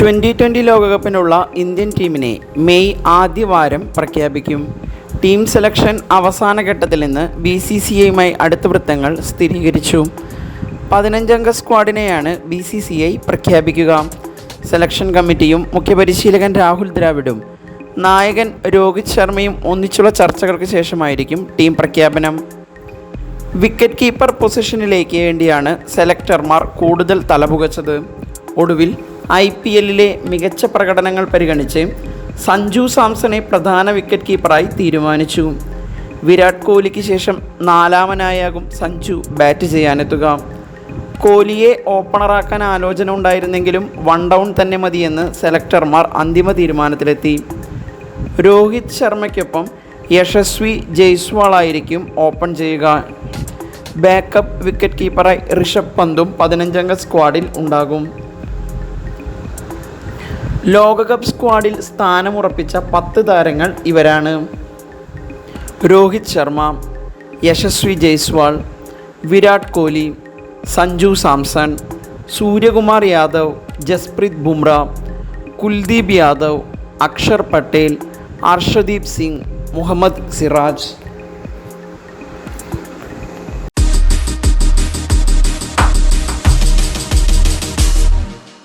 Twenty twenty ലോകകപ്പിനുള്ള Indian ടീമിനെ May ആദ്യവാരം പ്രഖ്യാപിക്കും. ടീം സെലക്ഷൻ അവസാന ഘട്ടത്തിൽ നിന്ന് ബി സി സി ഐയുമായി അടുത്ത വൃത്തങ്ങൾ സ്ഥിരീകരിച്ചു. പതിനഞ്ചംഗ സ്ക്വാഡിനെയാണ് ബി സി സി ഐ പ്രഖ്യാപിക്കുക. സെലക്ഷൻ കമ്മിറ്റിയും മുഖ്യപരിശീലകൻ രാഹുൽ ദ്രാവിഡും നായകൻ രോഹിത് ശർമ്മയും ഒന്നിച്ചുള്ള ചർച്ചകൾക്ക് ശേഷമായിരിക്കും ടീം പ്രഖ്യാപനം. വിക്കറ്റ് കീപ്പർ പൊസിഷനിലേക്ക് വേണ്ടിയാണ് സെലക്ടർമാർ കൂടുതൽ തലപുകച്ചത്. ഒടുവിൽ ഐ പി എല്ലിലെ മികച്ച പ്രകടനങ്ങൾ പരിഗണിച്ച് സഞ്ജു സാംസണെ പ്രധാന വിക്കറ്റ് കീപ്പറായി തീരുമാനിച്ചു. വിരാട് കോഹ്ലിക്ക് ശേഷം നാലാമനായാകും സഞ്ജു ബാറ്റ് ചെയ്യാനെത്തുക. കോഹ്ലിയെ ഓപ്പണറാക്കാൻ ആലോചന ഉണ്ടായിരുന്നെങ്കിലും വൺ ഡൗൺ തന്നെ മതിയെന്ന് സെലക്ടർമാർ അന്തിമ തീരുമാനത്തിലെത്തി. രോഹിത് ശർമ്മയ്ക്കൊപ്പം യശസ്വി ജയ്സ്വാളായിരിക്കും ഓപ്പൺ ചെയ്യുക. ബാക്കപ്പ് വിക്കറ്റ് കീപ്പറായി ഋഷഭ് പന്തും പതിനഞ്ചംഗ സ്ക്വാഡിൽ ഉണ്ടാകും. ലോകകപ്പ് സ്ക്വാഡിൽ സ്ഥാനമുറപ്പിച്ച പത്ത് താരങ്ങൾ ഇവരാണ്. രോഹിത് ശർമ്മ യശസ്വി ജയ്സ്വാൾ വിരാട് കോഹ്ലി സഞ്ജു സാംസൺ സൂര്യകുമാർ യാദവ് ജസ്പ്രീത് ബുംറ കുൽദീപ് യാദവ് അക്ഷർ പട്ടേൽ അർഷദീപ് സിംഗ് മുഹമ്മദ് സിറാജ്.